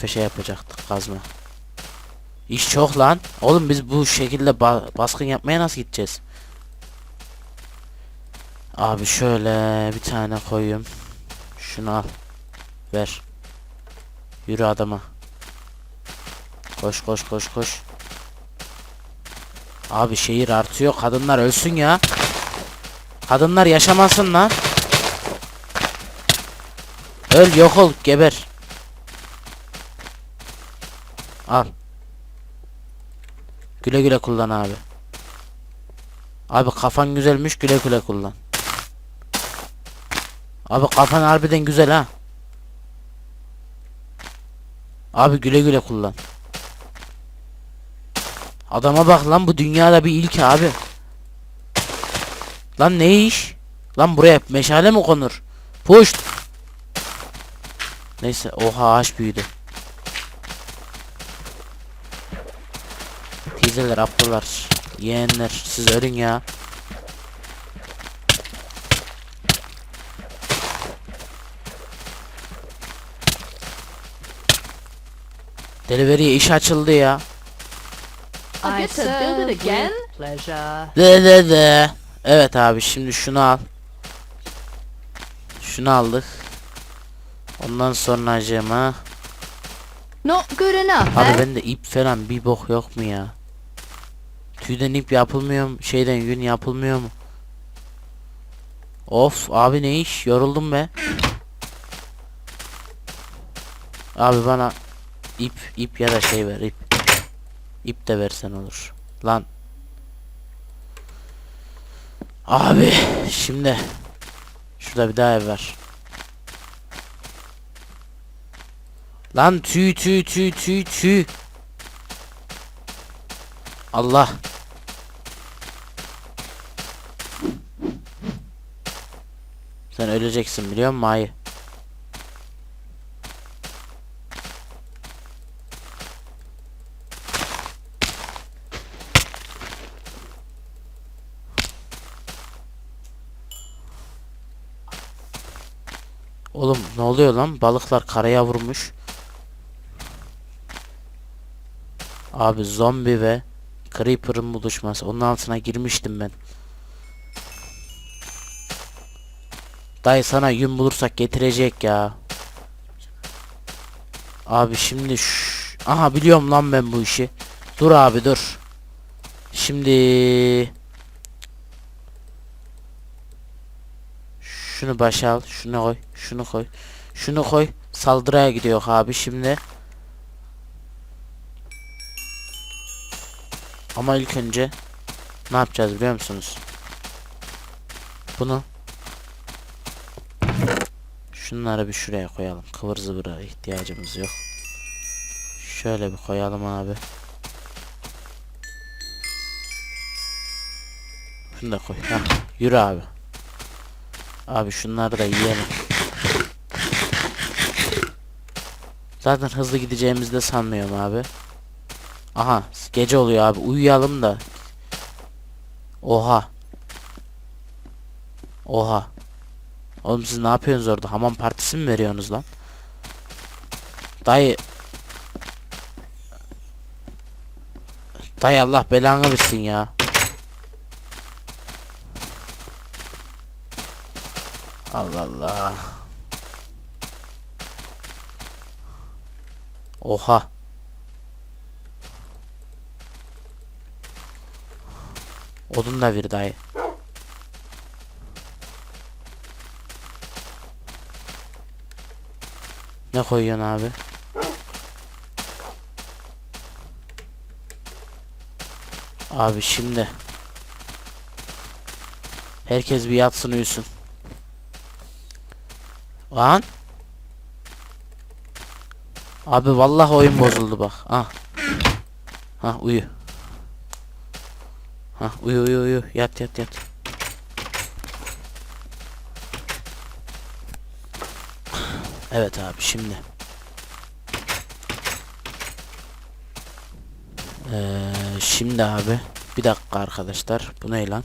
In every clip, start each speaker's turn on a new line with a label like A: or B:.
A: feşe yapacaktık kazma. İş çok lan. Oğlum biz bu şekilde ba- baskın yapmaya nasıl gideceğiz? Abi şöyle bir tane koyayım. Şunu al. Ver. Yürü adama. Koş koş koş koş. Abi şehir artıyor. Kadınlar ölsün ya. Kadınlar yaşamasın lan. Öl yok ol geber. Al. Güle güle kullan abi. Abi kafan güzelmiş güle güle kullan. Abi kafan harbiden güzel ha. Abi güle güle kullan. Adama bak lan bu dünyada bir ilk abi. Lan ne iş? Lan buraya meşale mi konur? Puşt. Neyse oha ağaç büyüdü. Teyzeler, ablalar, yeğenler siz ölün ya. Delivery'e iş açıldı ya.
B: I
C: serve
B: it again?
C: pleasure.
A: De de de. Evet abi şimdi şunu al. Şunu aldık. Ondan sonra acıma.
B: Not good enough,
A: Abi
B: eh?
A: bende ip falan bir bok yok mu ya? Tüyden ip yapılmıyor mu? Şeyden yün yapılmıyor mu? Of abi ne iş? Yoruldum be. Abi bana ip ip ya da şey ver ip. İp de versen olur. Lan. Abi şimdi şurada bir daha ev var. Lan tüy tüy tüy tüy tüy. Allah. Sen öleceksin biliyor musun Ayı? Oğlum ne oluyor lan? Balıklar karaya vurmuş. Abi zombi ve creeper'ın buluşması. Onun altına girmiştim ben. Dayı sana yün bulursak getirecek ya. Abi şimdi şş, aha biliyorum lan ben bu işi. Dur abi dur. Şimdi şunu başa al, şunu koy, şunu koy. Şunu koy. Saldırıya gidiyor abi şimdi. Ama ilk önce ne yapacağız biliyor musunuz? Bunu Şunları bir şuraya koyalım. Kıvır zıvıra ihtiyacımız yok. Şöyle bir koyalım abi. Şunu da koy. Hah, yürü abi. Abi şunları da yiyelim. Zaten hızlı gideceğimizi de sanmıyorum abi. Aha gece oluyor abi uyuyalım da. Oha. Oha. Oğlum siz ne yapıyorsunuz orada? Hamam partisi mi veriyorsunuz lan? Dayı. Dayı Allah belanı versin ya. Allah Allah. Oha. Odun da bir dayı. Ne koyuyorsun abi? Abi şimdi Herkes bir yatsın uyusun. Lan Abi vallahi oyun bozuldu bak. Ah. Ha uyu. Ha uyu uyu uyu. Yat yat yat. Evet abi şimdi. Ee, şimdi abi bir dakika arkadaşlar. Bu ne lan?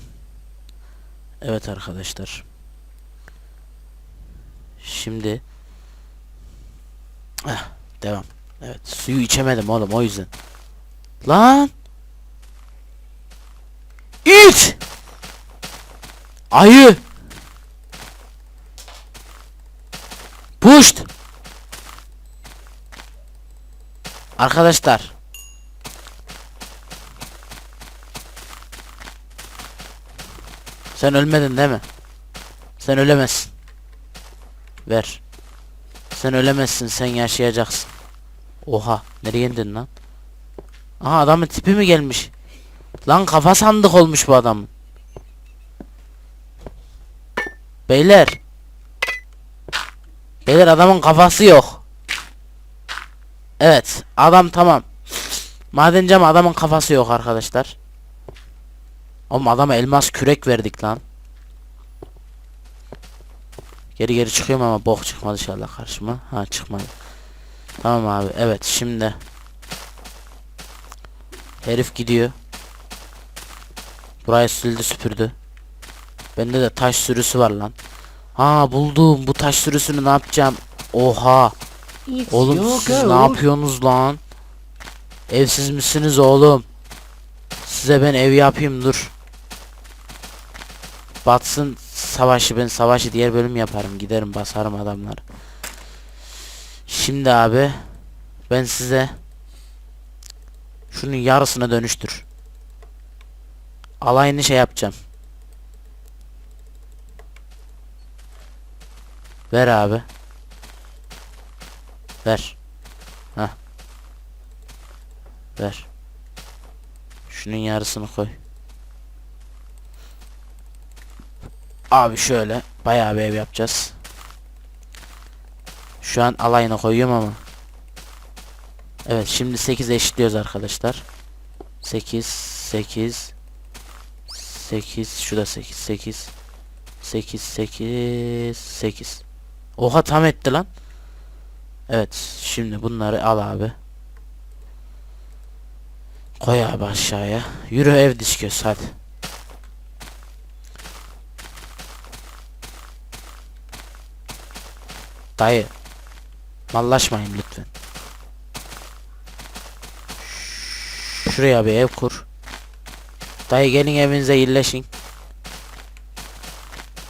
A: Evet arkadaşlar. Şimdi Ah, devam. Evet suyu içemedim oğlum o yüzden. Lan. İç. Ayı. Arkadaşlar. Sen ölmedin değil mi? Sen ölemezsin. Ver. Sen ölemezsin sen yaşayacaksın. Oha nereye indin lan? Aha adamın tipi mi gelmiş? Lan kafa sandık olmuş bu adamın. Beyler. Beyler adamın kafası yok. Evet adam tamam. Madenci ama adamın kafası yok arkadaşlar. Oğlum adama elmas kürek verdik lan. Geri geri çıkıyorum ama bok çıkmadı inşallah karşıma. Ha çıkmadı. Tamam abi evet şimdi. Herif gidiyor. Burayı sildi süpürdü. Bende de taş sürüsü var lan. Ha buldum bu taş sürüsünü ne yapacağım? Oha.
B: It's
A: Oğlum
B: your
A: siz ne yapıyorsunuz lan? Evsiz misiniz oğlum? Size ben ev yapayım dur. Batsın savaşı ben savaşı diğer bölüm yaparım giderim basarım adamları. Şimdi abi ben size şunun yarısına dönüştür. Alayını şey yapacağım. Ver abi. Ver. Hah. Ver. Şunun yarısını koy. Abi şöyle bayağı bir ev yapacağız. Şu an alayına koyuyorum ama. Evet şimdi 8 eşitliyoruz arkadaşlar. 8 8 8 şu da 8 8 8 8 8 Oha tam etti lan. Evet şimdi bunları al abi. Koy abi aşağıya. Yürü ev diş göz hadi. Dayı. Mallaşmayın lütfen. Şuraya bir ev kur. Dayı gelin evinize yerleşin.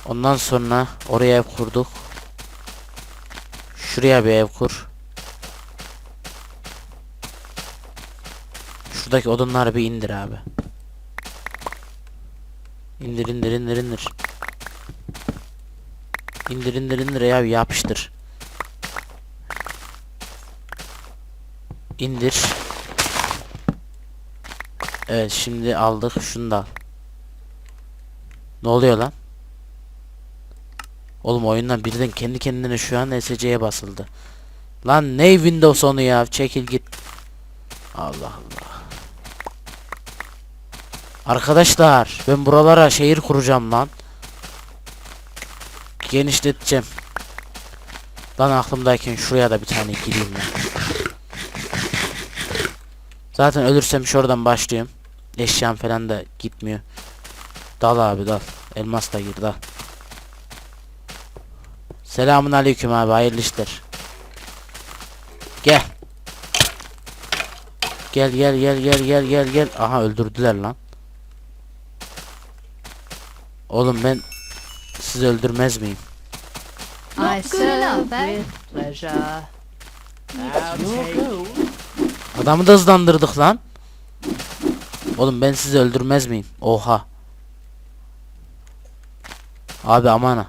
A: Ondan sonra oraya ev kurduk. Şuraya bir ev kur. Şuradaki odunları bir indir abi. İndir indir indir indir. İndir indir indir ya yapıştır. İndir. Evet şimdi aldık şunu da. Ne oluyor lan? Oğlum oyundan birden kendi kendine şu an SC'ye basıldı. Lan ne Windows onu ya çekil git. Allah Allah. Arkadaşlar ben buralara şehir kuracağım lan. Genişleteceğim. Lan aklımdayken şuraya da bir tane gireyim ya. Zaten ölürsem şuradan başlıyorum. Eşyam falan da gitmiyor. Dal abi dal. Elmas da gir dal. Selamun aleyküm abi hayırlı işler. Gel. Gel gel gel gel gel gel gel. Aha öldürdüler lan. Oğlum ben sizi öldürmez miyim?
B: I serve
C: eh?
A: Adamı da hızlandırdık lan. Oğlum ben sizi öldürmez miyim? Oha. Abi amana.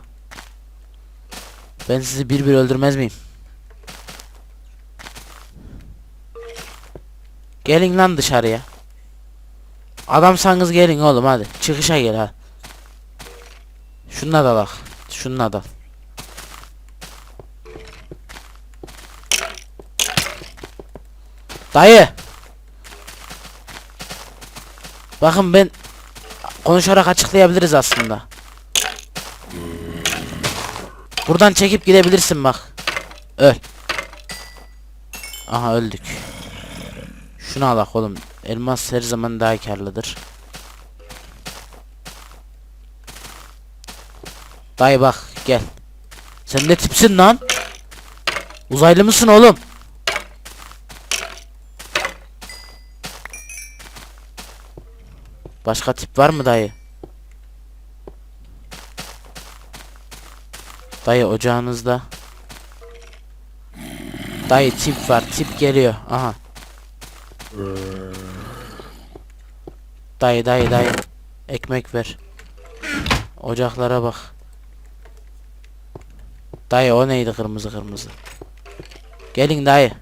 A: Ben sizi bir bir öldürmez miyim? Gelin lan dışarıya. Adamsanız gelin oğlum hadi. Çıkışa gel ha. Şununla da bak. Şununla da. Dayı. Bakın ben konuşarak açıklayabiliriz aslında. Buradan çekip gidebilirsin bak. Öl. Aha öldük. Şunu alak oğlum. Elmas her zaman daha karlıdır. Dayı bak gel. Sen ne tipsin lan? Uzaylı mısın oğlum? Başka tip var mı dayı? Dayı ocağınızda. Dayı tip var. Tip geliyor. Aha. Dayı dayı dayı. Ekmek ver. Ocaklara bak. Dayı o neydi kırmızı kırmızı. Gelin dayı.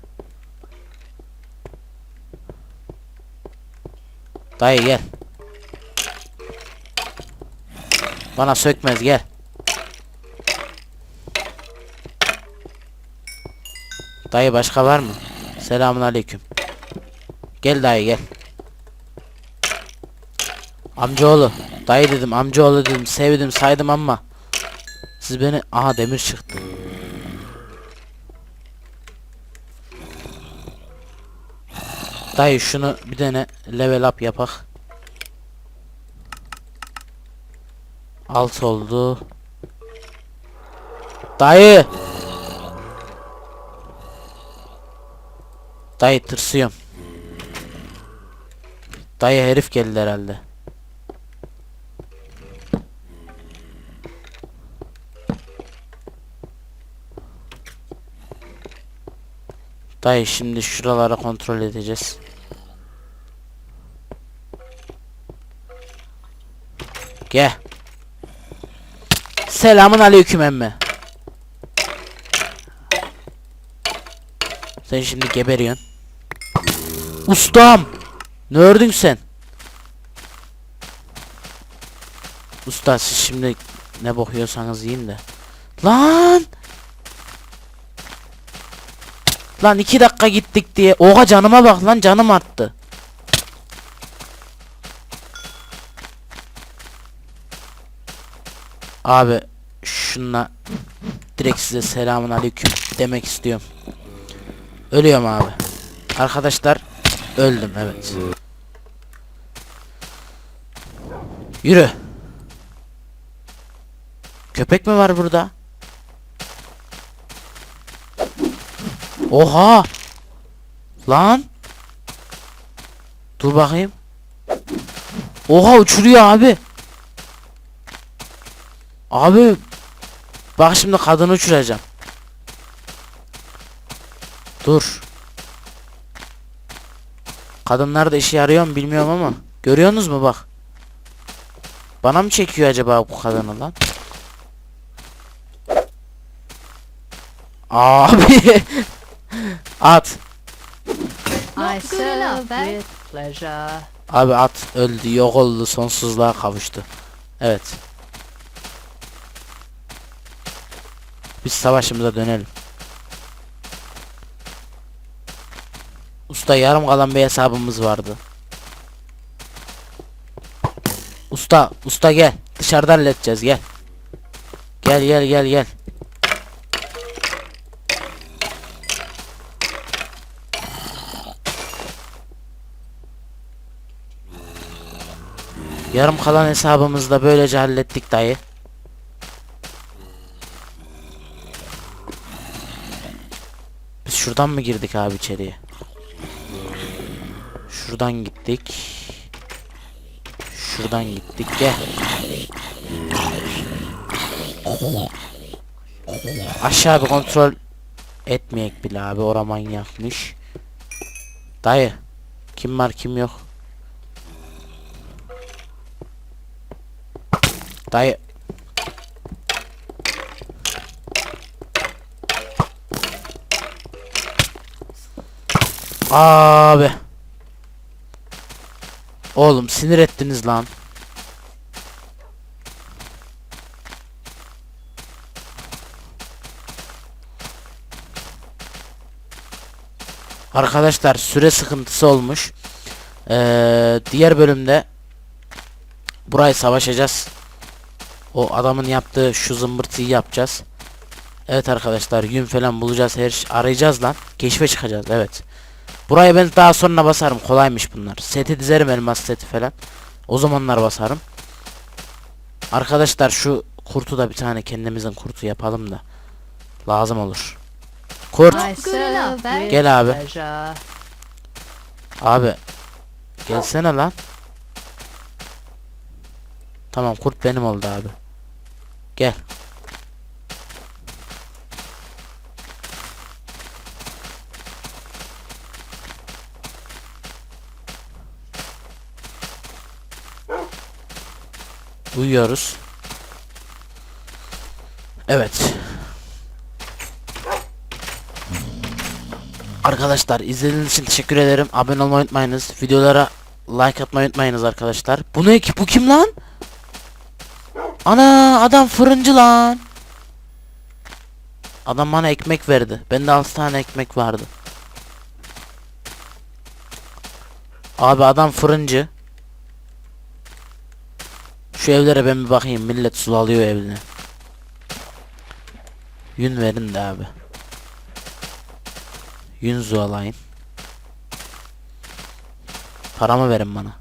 A: Dayı gel. Bana sökmez gel. Dayı başka var mı? Selamun aleyküm. Gel dayı gel. Amcaoğlu. Dayı dedim amcaoğlu dedim sevdim saydım ama. Siz beni aha demir çıktı. Dayı şunu bir tane level up yapak. Alt oldu. Dayı. Dayı tırsıyorum. Dayı herif geldi herhalde. Dayı şimdi şuralara kontrol edeceğiz. Gel. Selamun aleyküm emme. Sen şimdi geberiyorsun. Ustam. Ne ördün sen? Usta siz şimdi ne bakıyorsanız yiyin de. Lan. Lan iki dakika gittik diye. Oha canıma bak lan canım arttı. Abi şunla direkt size selamun aleyküm demek istiyorum. Ölüyorum abi. Arkadaşlar öldüm evet. Yürü. Köpek mi var burada? Oha! Lan! Dur bakayım. Oha uçuruyor abi. Abi bak şimdi kadını uçuracağım. Dur. Kadınlar da işe yarıyor mu bilmiyorum ama. Görüyorsunuz mu bak. Bana mı çekiyor acaba bu kadını lan? Abi. at.
C: Eh?
A: Abi at öldü yok oldu sonsuzluğa kavuştu. Evet. Biz savaşımıza dönelim. Usta yarım kalan bir hesabımız vardı. Usta, usta gel. Dışarıda halledeceğiz gel. Gel gel gel gel. Yarım kalan hesabımızı da böylece hallettik dayı. Biz şuradan mı girdik abi içeriye? Şuradan gittik. Şuradan gittik gel. Aşağı bir kontrol etmeyek bile abi ora manyakmış. Dayı kim var kim yok. Dayı. Abi. Oğlum sinir ettiniz lan. Arkadaşlar süre sıkıntısı olmuş. Ee, diğer bölümde burayı savaşacağız. O adamın yaptığı şu zımbırtıyı yapacağız. Evet arkadaşlar yün falan bulacağız her şey arayacağız lan. Keşfe çıkacağız evet. Buraya ben daha sonra basarım kolaymış bunlar. Seti dizerim elmas seti falan. O zamanlar basarım. Arkadaşlar şu kurtu da bir tane kendimizin kurtu yapalım da. Lazım olur. Kurt Gel abi. abi. Gelsene lan. Tamam kurt benim oldu abi. Gel. Uyuyoruz. Evet. Arkadaşlar izlediğiniz için teşekkür ederim. Abone olmayı unutmayınız. Videolara like atmayı unutmayınız arkadaşlar. Bu ne ki? Bu kim lan? Ana adam fırıncı lan. Adam bana ekmek verdi. Bende 6 tane ekmek vardı. Abi adam fırıncı. Evlere ben bir bakayım. Millet sulalıyor evine. Yün verin de abi. Yün zualayın. Paramı verin bana.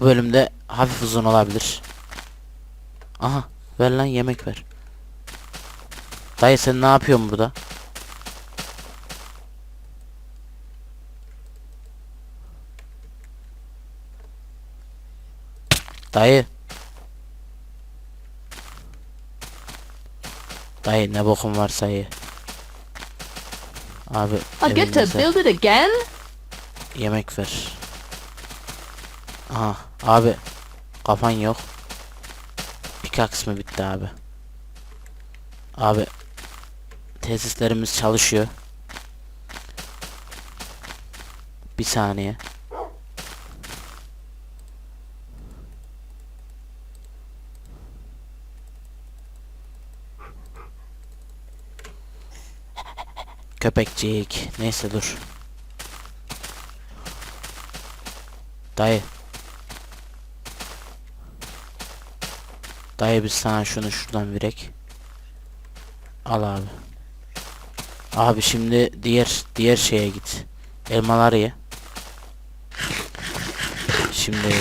A: Bu bölümde hafif uzun olabilir. Aha ver lan yemek ver. Dayı sen ne yapıyorsun burada? Dayı. Dayı ne bokum varsa ye. Abi
B: I get to build it again?
A: yemek ver. Aha abi kafan yok. Pickaxe mı bitti abi? Abi tesislerimiz çalışıyor. Bir saniye. Köpekçik. Neyse dur. Dayı. Dayı biz sana şunu şuradan verek. Al abi. Abi şimdi diğer diğer şeye git. Elmaları ye. Şimdi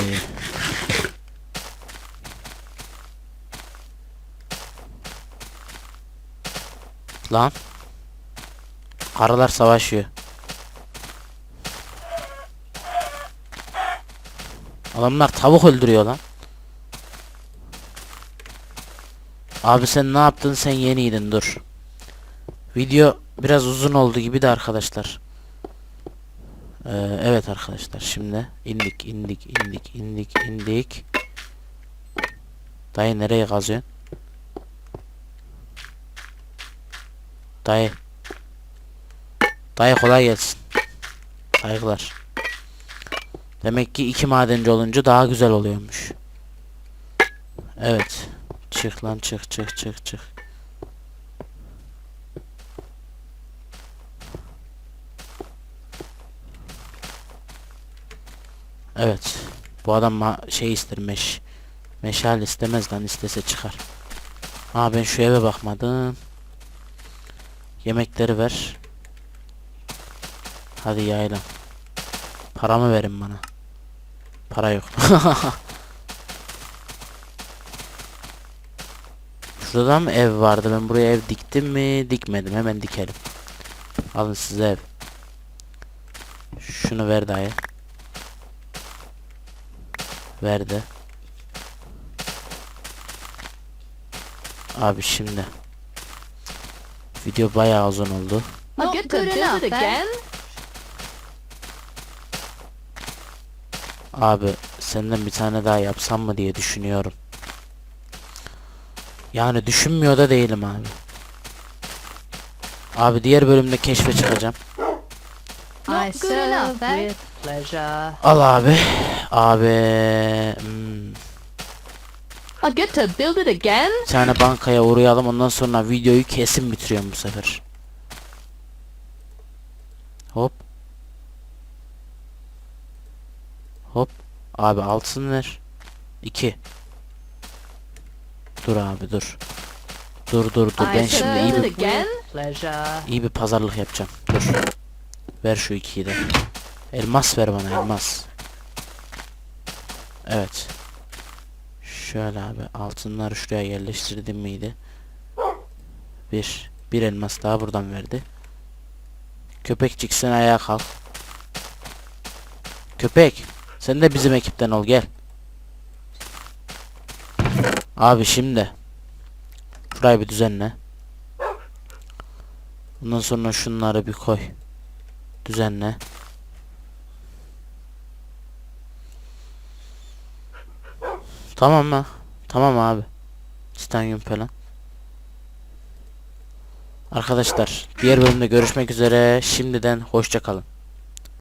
A: Lan Karılar savaşıyor. Adamlar tavuk öldürüyor lan. Abi sen ne yaptın sen yeniydin dur. Video biraz uzun oldu gibi de arkadaşlar. Ee, evet arkadaşlar şimdi indik indik indik indik indik. Dayı nereye kazıyorsun? Dayı. Dayı kolay gelsin. Saygılar. Demek ki iki madenci olunca daha güzel oluyormuş. Evet. Çık lan çık çık çık çık. Evet. Bu adam şey ister meş. Meşal istemez lan istese çıkar. Ha ben şu eve bakmadım. Yemekleri ver. Hadi yaylan. Paramı verin bana. Para yok. Şurada mı ev vardı? Ben buraya ev diktim mi? Dikmedim. Hemen dikelim. Alın size ev. Şunu ver dayı. Verdi. Abi şimdi. Video bayağı uzun oldu.
C: Not good enough,
B: it
C: eh?
B: again?
A: Abi senden bir tane daha yapsam mı diye düşünüyorum. Yani düşünmüyor da değilim abi. Abi diğer bölümde keşfe çıkacağım.
B: I
C: Not good
B: serve
C: enough, eh?
B: with pleasure.
A: Al abi. Abi. hmm,
B: I get to build it again?
A: bir tane bankaya uğrayalım ondan sonra videoyu kesin bitiriyorum bu sefer. Hop. Hop. Abi altın ver. 2. Dur abi dur. Dur dur dur ben şimdi iyi bir. İyi bir pazarlık yapacağım. Dur. Ver şu ikiyi de. Elmas ver bana elmas. Evet. Şöyle abi altınları şuraya yerleştirdim miydi? Bir. Bir elmas daha buradan verdi. Köpekçik sen ayağa kalk. Köpek. Sen de bizim ekipten ol gel. Abi şimdi burayı bir düzenle. Bundan sonra şunları bir koy. Düzenle. Tamam mı? Tamam abi. Titanyum falan. Arkadaşlar diğer bölümde görüşmek üzere. Şimdiden hoşça kalın.